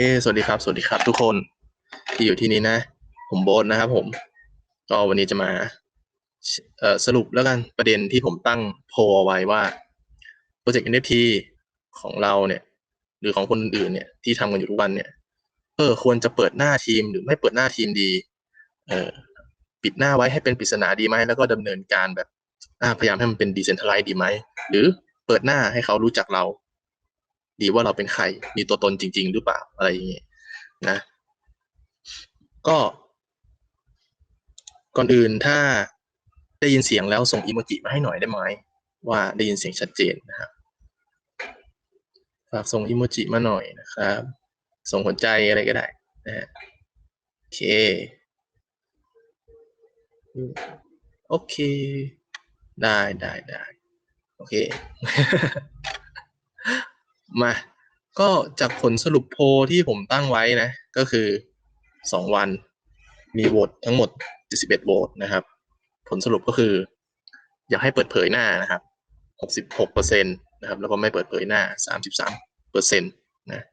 เอสวัสดีครับ สวัสดีครับ ทุกคนที่อยู่ที่นี่นะ ผมโบ๊ทนะครับผม ก็วันนี้จะมาเอ่อสรุปแล้วกันประเด็นที่ผมตั้งโพลไว้ว่าโปรเจกต์ NFT ของเราเนี่ย หรือของคนอื่นเนี่ยที่ทำกันอยู่ทุกวันเนี่ยเออควรจะเปิดหน้าทีมหรือไม่เปิดหน้าทีมดี เออปิดหน้าไว้ให้เป็นปริศนาดีไหมแล้วก็ดำเนินการแบบพยายามให้มันเป็นดีเซนท r ไล z ์ดีไหมหรือเปิดหน้าให้เขารู้จักเรา ดีว่าเราเป็นใคร มีตัวตนจริง ๆ หรือเปล่าอะไรอย่างเงี้ยนะ ก็ ก่อนอื่นถ้าได้ยินเสียงแล้วส่งอีโมจิมาให้หน่อยได้ไหมว่าได้ยินเสียงชัดเจนนะครับฝากส่งอีโมจิมาหน่อยนะครับ ส่งหัวใจอะไรก็ได้นะฮะโอเคโอเค ได้ได้ได้โอเค มา ก็จากผลสรุปโพลที่ผมตั้งไว้นะ ก็คือสองวัน มีโหวตทั้งหมด71โหวตนะครับ ผลสรุปก็คือ อยากให้เปิดเผยหน้านะครับ66เปอร์เซ็นต์นะครับ แล้วก็ไม่เปิดเผยหน้า33เปอร์เซ็นต์นะ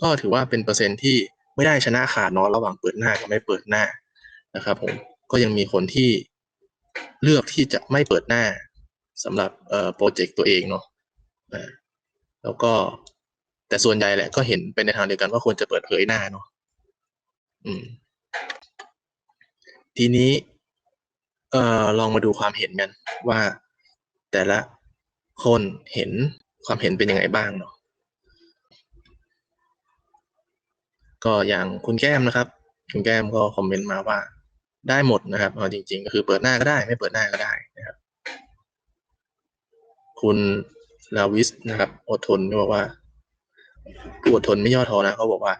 ก็ถือว่าเป็นเปอร์เซ็นต์ที่ไม่ได้ชนะขาดนอะระหว่างเปิดหน้ากับไม่เปิดหน้านะครับผมก็ยังมีคนที่เลือกที่จะไม่เปิดหน้าสำหรับเอ่อโปรเจกต์ตัวเองเนาะอ่า แล้วก็แต่ส่วนใหญ่แหละก็เห็นเป็นในทางเดียวกันว่าควรจะเปิดเผยหน้าเนาะอืม ทีนี้ เอ่อลองมาดูความเห็นกันว่าแต่ละคนเห็นความเห็นเป็นยังไงบ้างเนาะก็อย่างคุณแก้มนะครับ คุณแก้มก็คอมเมนต์มาว่าได้หมดนะครับเอาจริง ๆ ก็คือเปิดหน้าก็ได้ ไม่เปิดหน้าก็ได้นะครับ คุณ ลาวิสนะครับ อดทนบอกว่าผู้อดทนไม่ย่อท้อนะเขาบอกว่า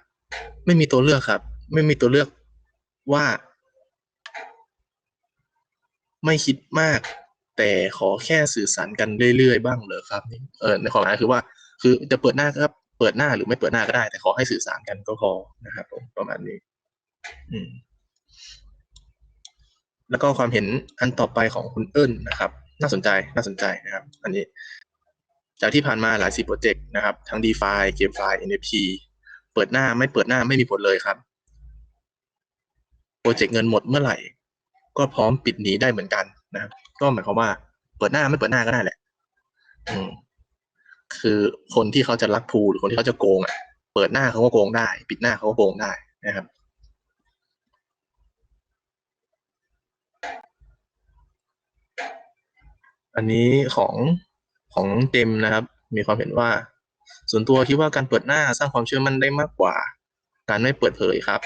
ไม่มีตัวเลือกครับ ไม่มีตัวเลือกว่า ไม่คิดมาก แต่ขอแค่สื่อสารกันเรื่อยๆบ้างเหรอครับเออในความหมายคือว่า คือจะเปิดหน้าก็เปิดหน้าหรือไม่เปิดหน้าก็ได้ แต่ขอให้สื่อสารกันก็พอนะครับผมประมาณนี้ อืม แล้วก็ความเห็นอันต่อไปของคุณเอิญนะครับ น่าสนใจน่าสนใจนะครับ อันนี้ จากที่ผ่านมาหลายสิบโปรเจกต์นะครับทั้ง DeFi GameFi NFT เปิดหน้าไม่เปิดหน้าไม่มีผลเลยครับโปรเจกต์เงินหมดเมื่อไหร่ ก็พร้อมปิดหนีได้เหมือนกันนะครับก็หมายความว่า เปิดหน้าไม่เปิดหน้าก็ได้แหละ อืมคือคนที่เขาจะรักพูหรือคนที่เขาจะโกงอะ เปิดหน้าเขาก็โกงได้ ปิดหน้าเขาก็โกงได้นะครับอันนี้ของ ของเจมนะครับ มีความเห็นว่า ส่วนตัวคิดว่าการเปิดหน้าสร้างความเชื่อมั่นได้มากกว่า การไม่เปิดเผยครับ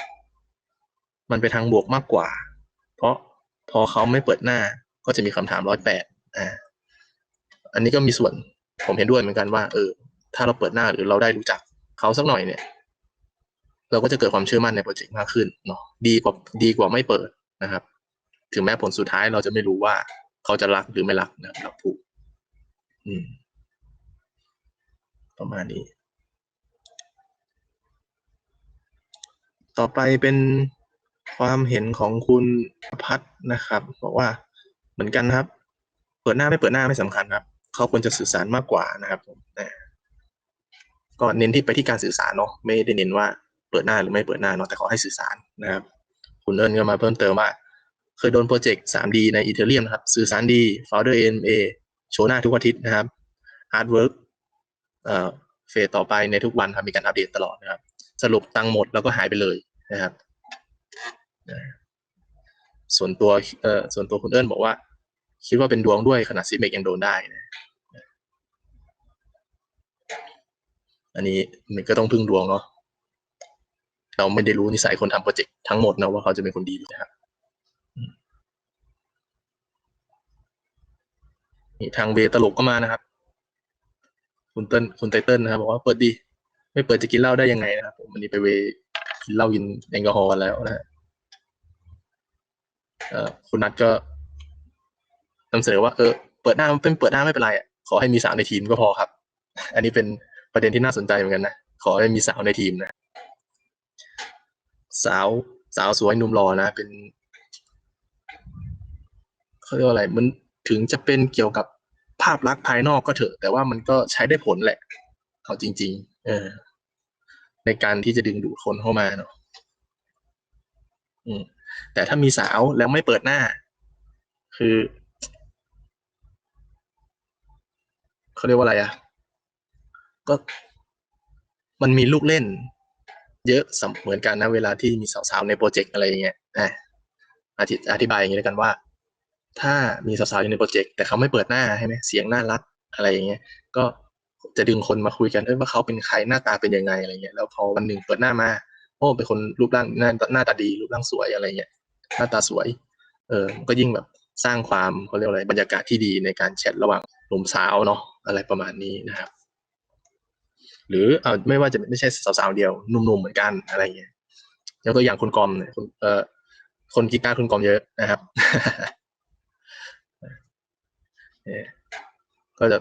มันไปทางบวกมากกว่า เพราะพอเขาไม่เปิดหน้าก็จะมีคำถามร้อยแปดอ่าอันนี้ก็มีส่วนผมเห็นด้วยเหมือนกันว่า เออ ถ้าเราเปิดหน้าหรือเราได้รู้จักเขาสักหน่อยเนี่ย เราก็จะเกิดความเชื่อมั่นในโปรเจกต์มากขึ้นเนาะดีกว่าดีกว่าไม่เปิดนะครับ ถึงแม้ผลสุดท้ายเราจะไม่รู้ว่าเขาจะรักหรือไม่รักนะครับผู้ ประมาณนี้ ต่อไปเป็นความเห็นของคุณพัฒนะครับ บอกว่าเหมือนกันครับ เปิดหน้าไม่เปิดหน้าไม่สำคัญครับ เขาควรจะสื่อสารมากกว่านะครับผมนะก็เน้นที่ไปที่การสื่อสารเนาะไม่ได้เน้นว่าเปิดหน้าหรือไม่เปิดหน้าเนาะแต่ขอให้สื่อสารนะครับ คุณเอิญก็มาเพิ่มเติมว่า เคยโดนโปรเจกต์ 3D ในอีเทเรียมนะครับ สื่อสารดี Founder AMA โชว์หน้าทุกอาทิตย์นะครับ Artwork เอ่อเฟสต่อไปในทุกวันครับมีการอัปเดตตลอดนะครับ สรุปตังหมดแล้วก็หายไปเลยนะครับ ส่วนตัวเอ่อส่วนตัวคุณเอิญบอกว่า คิดว่าเป็นดวงด้วยขนาดซีเมกยังโดนได้นะอันนี้มันก็ต้องพึ่งดวงเนาะเราไม่ได้รู้นิสัยคนทำโปรเจกต์ทั้งหมดนะว่าเขาจะเป็นคนดีนะครับ นี่ทางเวตลกก็มานะครับ คุณเติ้ลคุณไตเติ้ลนะครับบอกว่าเปิดดี ไม่เปิดจะกินเหล้าได้ยังไงนะครับผมวันนี้ไปเวกินเหล้ากินแอลกอฮอล์แล้วนะฮะคุณนัทก็นำเสนอว่าเออเปิดหน้าเป็นเปิดหน้าไม่เป็นไรอะขอให้มีสาวในทีมก็พอครับ อันนี้เป็นประเด็นที่น่าสนใจเหมือนกันนะขอให้มีสาวในทีมนะ สาวสาวสวยหนุ่มหล่อนะ เป็นเขาเรียกว่าอะไรมัน ถึงจะเป็นเกี่ยวกับภาพลักษณ์ภายนอกก็เถอะ แต่ว่ามันก็ใช้ได้ผลแหละ เอาจริง ๆ เออ ในการที่จะดึงดูดคนเข้ามาเนาะแต่ถ้ามีสาวแล้วไม่เปิดหน้า คือเขาเรียกว่าอะไรอะ ก็มันมีลูกเล่น เยอะสเหมือนกันนะ เวลาที่มีสาวๆในโปรเจกต์อะไรอย่างเงี้ยอะอธิอธิบายอย่างนี้แล้วกันว่า ถ้ามีสาวๆอยู่ในโปรเจกต์แต่เขาไม่เปิดหน้าใช่ไหมเสียงน่ารักอะไรอย่างเงี้ย ก็จะดึงคนมาคุยกันเอ้ยว่าเขาเป็นใครหน้าตาเป็นยังไงอะไรเงี้ยแล้วพอวันหนึ่งเปิดหน้ามาโอ้เป็นคนรูปร่างหน้าหน้าตาดีรูปร่างสวยอะไรเงี้ยหน้าตาสวย เออก็ยิ่งแบบสร้างความเขาเรียกว่าอะไรบรรยากาศที่ดีในการแชทระหว่างหนุ่มสาวเนาะอะไรประมาณนี้นะครับ หรือเอาไม่ว่าจะไม่ใช่สาวๆเดียวหนุ่มๆเหมือนกันอะไรเงี้ยยกตัวอย่างคุณกอมเนี่ยคุณเออคนกีตาร์คุณกอมเยอะนะครับ ก็จะ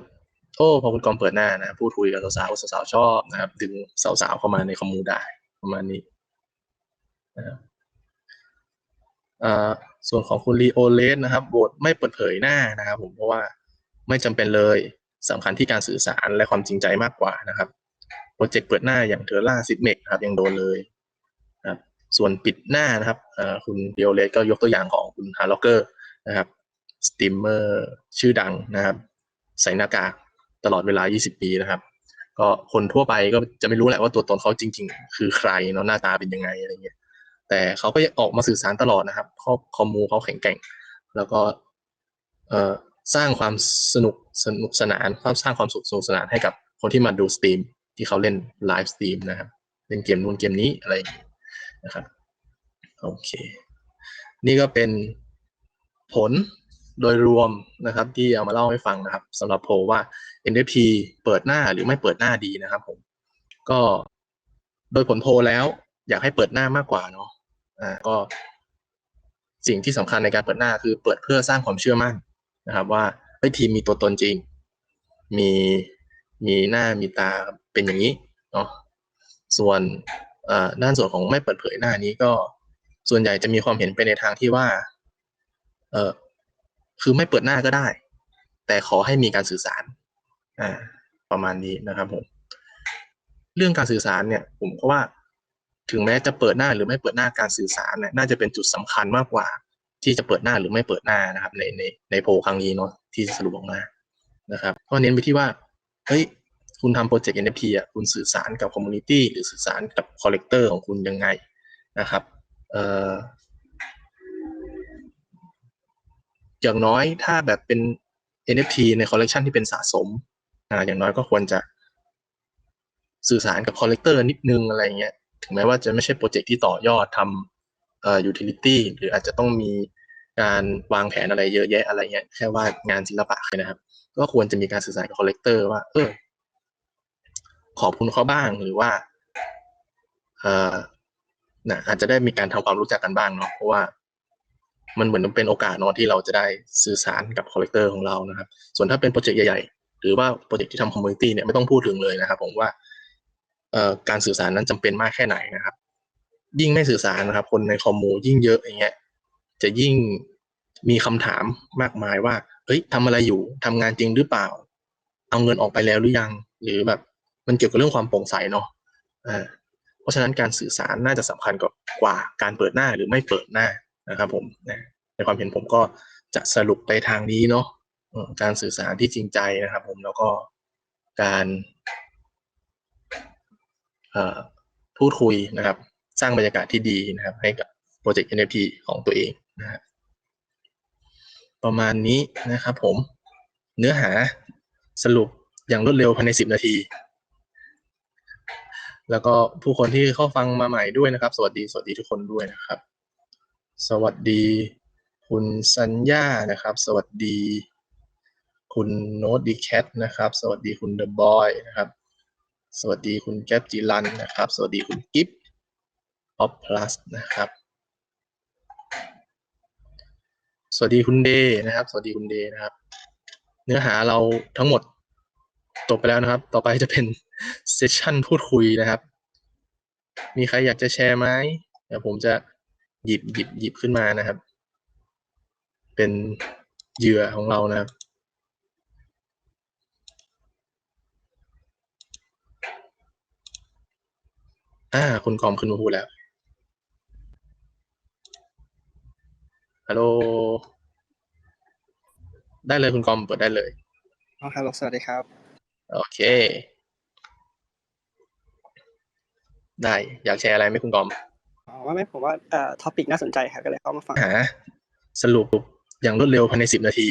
โอ้พอคุณกอมเปิดหน้านะพูดคุยกับสาวๆสาวๆชอบนะครับ ดึงสาวๆเข้ามาในคอมมูได้ประมาณนี้นะครับส่วนของคุณลีโอเลสนะครับโบทไม่เปิดเผยหน้านะครับผมเพราะว่าไม่จำเป็นเลยสำคัญที่การสื่อสารและความจริงใจมากกว่านะครับโปรเจกต์เปิดหน้าอย่างเทอร่าซิดเมกครับยังโดนเลยครับส่วนปิดหน้านะครับคุณลีโอเลสก็ยกตัวอย่างของคุณฮาร์ล็อกเกอร์นะครับ สตรีมเมอร์ชื่อดังนะครับ ใส่หน้ากากตลอดเวลา 20 ปีนะครับ ก็คนทั่วไปก็จะไม่รู้แหละว่าตัวตนเขาจริง ๆ คือใครเนาะหน้าตาเป็นยังไงอะไรเงี้ยแต่เขาก็ยังออกมาสื่อสารตลอดนะครับข้อบคอมูเขาแข็งแกร่ง แล้วก็เอ่อสร้างความสนุกสนุกสนานความสร้างความสุขสนุกสนานให้กับคนที่มาดูสตรีมที่เขาเล่นไลฟ์สตรีมนะครับเล่นเกมนู้นเกมนี้อะไรนะครับโอเค นี่ก็เป็นผล โดยรวมนะครับที่เอามาเล่าให้ฟังนะครับสำหรับโพลว่า NFT เปิดหน้าหรือไม่เปิดหน้าดีนะครับผม ก็โดยผลโพลแล้ว อยากให้เปิดหน้ามากกว่าเนาะอ่าก็ สิ่งที่สำคัญในการเปิดหน้าคือเปิดเพื่อสร้างความเชื่อมั่นนะครับ ว่าเฮ้ทีมมีตัวตนจริง มีมีหน้ามีตาเป็นอย่างนี้เนาะส่วนอ่าด้านส่วนของไม่เปิดเผยหน้านี้ก็ส่วนใหญ่จะมีความเห็นไปในทางที่ว่า เออ คือไม่เปิดหน้าก็ได้ แต่ขอให้มีการสื่อสารอ่าประมาณนี้นะครับผมเรื่องการสื่อสารเนี่ย ผมก็ว่า ถึงแม้จะเปิดหน้าหรือไม่เปิดหน้าการสื่อสารเนี่ยน่าจะเป็นจุดสำคัญมากกว่า ที่จะเปิดหน้าหรือไม่เปิดหน้านะครับ ในในในโพลครั้งนี้เนาะที่สรุปออกมานะครับ ก็เน้นไปที่ว่าเฮ้ยคุณทำโปรเจกต์ NFT อะคุณสื่อสารกับคอมมูนิตี้หรือสื่อสารกับคอลเลกเตอร์ของคุณยังไงนะครับเอ่อ อย่างน้อยถ้าแบบเป็น NFT ในคอลเลกชันที่เป็นสะสมอ่าอย่างน้อยก็ควรจะสื่อสารกับคอลเลกเตอร์นิดนึงอะไรเงี้ย ถึงแม้ว่าจะไม่ใช่โปรเจกต์ที่ต่อยอดทำเอ่อ utility หรืออาจจะต้องมีการวางแผนอะไรเยอะแยะอะไรเงี้ยแค่ว่างานศิลปะนะครับ ก็ควรจะมีการสื่อสารกับคอลเลกเตอร์ว่า เออ ขอบคุณเขาบ้างหรือว่า เอ่อนะอาจจะได้มีการทำความรู้จักกันบ้างเนาะเพราะว่า มันเหมือนเป็นโอกาสนาะที่เราจะได้สื่อสารกับคอลเลกเตอร์ของเรานะครับ ส่วนถ้าเป็นโปรเจกต์ใหญ่ๆ หรือว่าโปรเจกต์ที่ทำคอมมูนิตี้เนี่ยไม่ต้องพูดถึงเลยนะครับ ผมว่าการสื่อสารนั้นจำเป็นมากแค่ไหนนะครับ ยิ่งไม่สื่อสารนะครับ คนในคอมมูยิ่งเยอะอย่างเงี้ยจะยิ่งมีคำถามมากมายว่าเฮ้ยทำอะไรอยู่ทำงานจริงหรือเปล่า เอาเงินออกไปแล้วหรือยัง หรือแบบมันเกี่ยวกับเรื่องความโปร่งใสเนาะอ่าเพราะฉะนั้นการสื่อสารน่าจะสำคัญกว่าการเปิดหน้าหรือไม่เปิดหน้า นะครับผมในความเห็นผมก็จะสรุปไปทางนี้เนาะการสื่อสารที่จริงใจนะครับ ผมแล้วก็การพูดคุยนะครับ สร้างบรรยากาศที่ดีนะครับ ให้กับโปรเจกต์ NFT ของตัวเองนะฮะประมาณนี้นะครับ ผมเนื้อหาสรุปอย่างรวดเร็วภายใน 10 นาที แล้วก็ผู้คนที่เข้าฟังมาใหม่ด้วยนะครับ สวัสดี สวัสดีทุกคนด้วยนะครับ สวัสดี คุณสัญญานะครับ สวัสดี คุณโน้ตดีแคทนะครับ สวัสดีคุณเดอะบอยนะครับ สวัสดีคุณแก๊ปจิรันนะครับ สวัสดีคุณกิฟต์ออฟพลัสนะครับ สวัสดีคุณเดย์นะครับ สวัสดีคุณเดย์นะครับ เนื้อหาเราทั้งหมดจบไปแล้วนะครับ ต่อไปจะเป็นเซสชั่นพูดคุยนะครับ มีใครอยากจะแชร์ไหมเดี๋ยวผมจะ หยิบหยิบหยิบขึ้นมานะครับ เป็นเหยื่อของเรานะครับออ่าคุณกอมขึ้นมาพูดแล้วฮัลโหลได้เลยคุณกอมเปิดได้เลยอ๋อฮัลโหลสวัสดีครับ โอเค ได้ อยากแชร์อะไรไหมคุณกอมอ๋อ ว่าไม่ผมว่าเอ่อท็อปิกน่าสนใจครับก็เลยเข้ามาฟังหาสรุปอย่างรวดเร็วภายในสิบนาที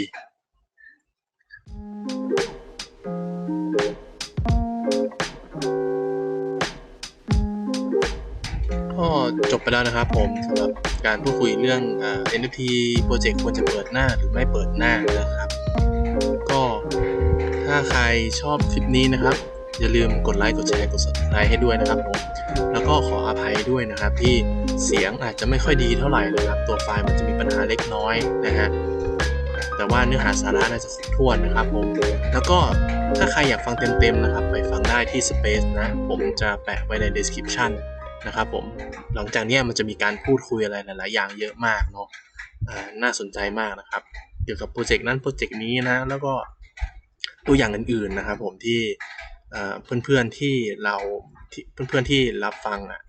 ก็จบไปแล้วนะครับผมสำหรับการพูดคุยเรื่องอ่า NFT โปรเจกต์ควรจะเปิดหน้าหรือไม่เปิดหน้านะครับ ก็ถ้าใครชอบคลิปนี้นะครับ อย่าลืมกดไลค์กดแชร์กด subscribe ให้ด้วยนะครับผมแล้วก็ขออภัยด้วยนะครับ ที่เสียงอาจจะไม่ค่อยดีเท่าไหร่นะครับ ตัวไฟล์มันจะมีปัญหาเล็กน้อยนะฮะแต่ว่าเนื้อหาสาระน่าจะครบถ้วนนะครับผมแล้วก็ถ้าใครอยากฟังเต็มๆนะครับ ไปฟังได้ที่ Space นะ ผมจะแปะไว้ใน description นะครับผมหลังจากนี้มันจะมีการพูดคุยอะไรหลาย ๆ อย่างเยอะมากเนาะน่าสนใจมากนะครับ เกี่ยวกับโปรเจกต์นั้นโปรเจกต์นี้นะ แล้วก็ตัวอย่างอื่นๆนะครับผมที่ เพื่อนๆที่เราเพื่อนๆที่รับฟังอะ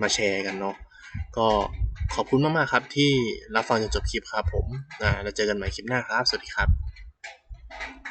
มาแชร์กันเนาะก็ขอบคุณมากๆครับที่รับฟังจนจบคลิปครับผมอ่าแล้วเจอกันใหม่คลิปหน้าครับ สวัสดีครับ